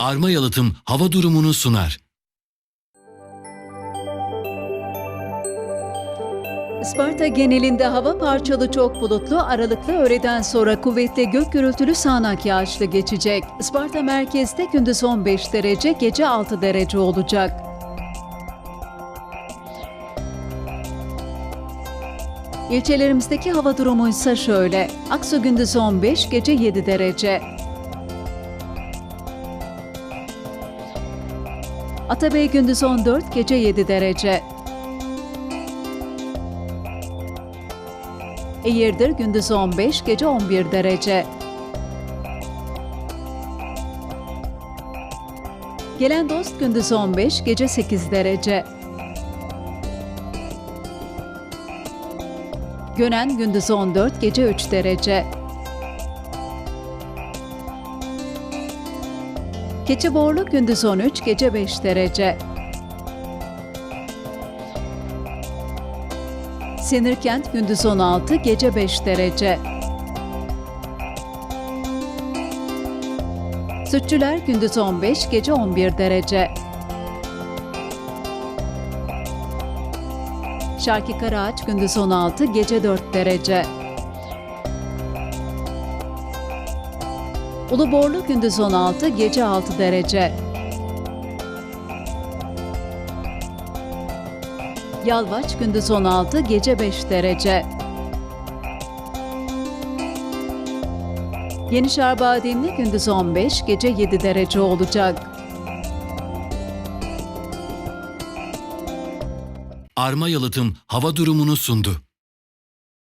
Arma Yalıtım hava durumunu sunar. Isparta genelinde hava parçalı çok bulutlu, aralıklı öğleden sonra kuvvetli gök gürültülü sağanak yağışlı geçecek. Isparta merkezde gündüz 15 derece, gece 6 derece olacak. İlçelerimizdeki hava durumu ise şöyle. Aksu gündüz 15, gece 7 derece. Atabey gündüz 14, gece 7 derece. Eğirdir gündüz 15, gece 11 derece. Gelen dost gündüz 15, gece 8 derece. Gönen gündüz 14, gece 3 derece. Keçiborlu gündüz 13, gece 5 derece. Sinirkent gündüz 16, gece 5 derece. Sütçüler gündüz 15, gece 11 derece. Şarkı Karaağaç gündüz 16, gece 4 derece. Uluborlu gündüz 16, gece 6 derece. Yalvaç gündüz 16, gece 5 derece. Yenişehir Bademli gündüz 15, gece 7 derece olacak. Arma Yalıtım hava durumunu sundu.